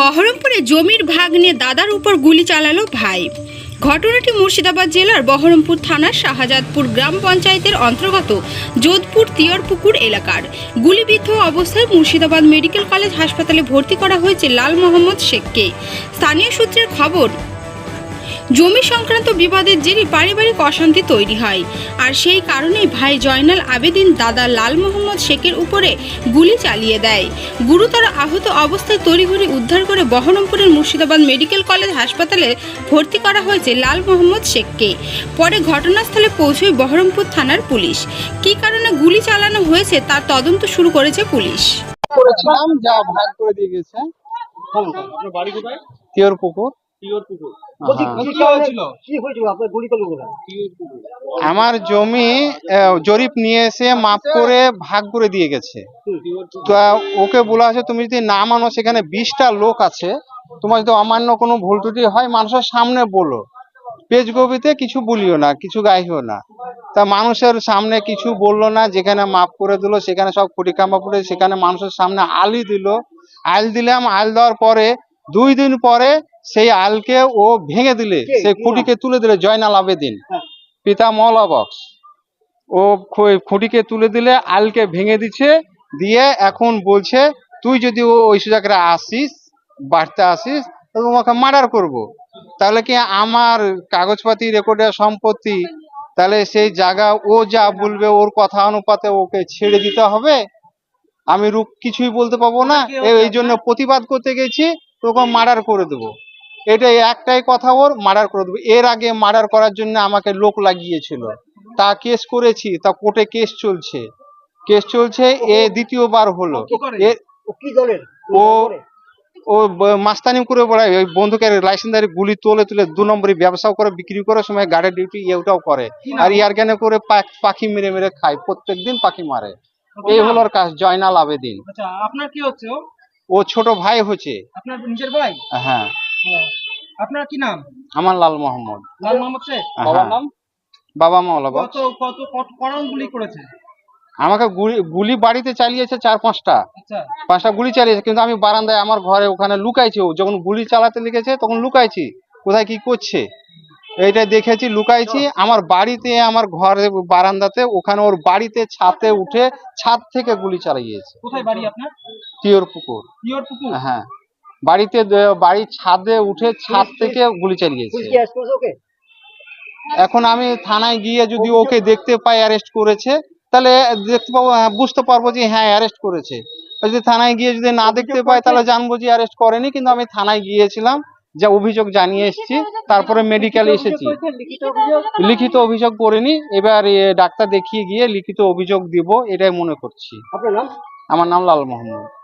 বহরমপুরে জমির ভাগ নিয়ে দাদার উপর গুলি চালালো ভাই। ঘটনাটি মুর্শিদাবাদ জেলার বহরমপুর থানার শাহজাদপুর গ্রাম পঞ্চায়েতের অন্তর্গত যোধপুর তিয়রপুকুর এলাকার। গুলিবিদ্ধ অবস্থায় মুর্শিদাবাদ মেডিকেল কলেজ হাসপাতালে ভর্তি করা হয়েছে লাল মোহাম্মদ শেখকে। স্থানীয় সূত্রের খবর জমি সংক্রান্ত বিবাদের জেরে পারিবারিক অশান্তি তৈরি হয়। আর সেই কারণেই ভাই জয়নাল আবেদিন দাদা লাল মোহাম্মদ শেখের উপরে গুলি চালিয়ে দেয়। গুরুতর আহত অবস্থায় তড়িঘড়ি উদ্ধার করে বহরমপুরের মুর্শিদাবাদ মেডিকেল কলেজ হাসপাতালে ভর্তি করা হয়েছে লাল মোহাম্মদ শেখকে। পরে ঘটনাস্থলে পৌঁছয় বহরমপুর থানার পুলিশ। কী কারণে গুলি চালানো হয়েছে তার তদন্ত শুরু করেছে পুলিশ। করেছিলাম যা ভাগ করে দিয়ে গেছে। বাড়ি কোথায়? তিওর পুকুর। আমার জমি জরিপ নিয়ে এসে মাপ করে ভাগ করে দিয়ে গেছে। তো ওকে বলা আছে তুমি যদি না মানো সেখানে বিশটা লোক আছে। তোমার যদি অমান্য কোনো ভুল ত্রুটি হয় মানুষের সামনে বলো। পেজ গবিতে কিছু বলিও না কিছু গাইও না। তা মানুষের সামনে কিছু বলল না যেখানে মাপ করে দিল সেখানে সব খুঁটি কাম্বা পড়ে সেখানে মানুষের সামনে আলি দিল। আল দিলাম আল দেওয়ার পরে দুই দিন পরে সেই আলকে ও ভেঙে দিলে সেই খুঁটিকে তুলে দিলে জয়নাল আবেদিন। হ্যাঁ। পিতা মৌলা বক্স। ও খুঁটিকে তুলে দিলে আলকে ভেঙে দিচ্ছে দিয়ে এখন বলছে তুই যদি ও- ওই সুযোগে আসিস বাড়তে আসিস তোমাকে মার্ডার করব। তাহলে কি আমার কাগজপাতি রেকর্ডের সম্পত্তি তাহলে সেই জায়গা ও যা বলবে ওর কথা অনুপাতে ওকে ছেড়ে দিতে হবে? আমি রূপ কিছুই বলতে পাবো না। এই জন্য প্রতিবাদ করতে গেছি তোকে মার্ডার করে দেবো। এটাই একটাই কথা ওর মার্ডার করে দেবো। এর আগে মার্ডার করার জন্য আমাকে লোক লাগিয়েছিল। তা কেস করেছি তা কোর্টে কেস চলছে। কেস চলছে এ দ্বিতীয়বার হলো। ও ও মাস্তানি করে বেড়ায় ওই বন্ধুকের লাইসেন্সারি গুলি তোলে তুলে দু নম্বরে ব্যবসাও করে বিক্রি করার সময় গার্ডের ডিউটি এটাও করে। আর ইয়ার জ্ঞানে করে পাখি মেরে মেরে খায় প্রত্যেক দিন পাখি মারে। এই হলো ওর কাজ জয়নাল আবেদিন। আচ্ছা আপনার কি হচ্ছে ও? ও ছোট ভাই হচ্ছে। আপনার নিজের ভাই? হ্যাঁ। আপনার কি নাম? আমার লাল মোহাম্মদ। লাল মোহাম্মদ শেখ? হ্যাঁ। বাবা মাওলা কত কত কত করান গুলি করেছে? আমাকে গুলি গুলি বাড়িতে চালিয়েছে চার পাঁচটা। আচ্ছা। পাঁচটা গুলি চালিয়েছে কিন্তু আমি বারান্দায় আমার ঘরে ওখানে লুকাইছি। ও যখন গুলি চালাতে লিখেছে তখন লুকাইছি। কোথায় কি করছে? এইটা দেখেছি লুকাইছি। আমার বাড়িতে আমার ঘরে বারান্দাতে ওখানে ওর বাড়িতে ছাতে উঠে ছাদ থেকে গুলি চালিয়েছে। কোথায় বাড়ি আপনার? টিওর পুকুর। টিওর পুকুর? হ্যাঁ। বাড়িতে বাড়ির ছাদে উঠে ছাদ থেকে গুলি চালিয়েছে। এখন আমি থানায় গিয়ে যদি ওকে দেখতে পাই অ্যারেস্ট করেছে তাহলে দেখতে পাবো হ্যাঁ, বুঝতে পারব যে হ্যাঁ অ্যারেস্ট করেছে। যদি থানায় গিয়ে যদি না দেখতে পাই তাহলে জানব যে অ্যারেস্ট করেনি কিন্তু আমি থানায় গিয়েছিলাম যা অভিযোগ জানিয়ে এসেছি তারপরে মেডিকেলে এসেছি। লিখিত অভিযোগ? করিনি এবার ডাক্তার দেখিয়ে গিয়ে লিখিত অভিযোগ দিব এটাই মনে করছি। আমার নাম লাল মোহাম্মদ।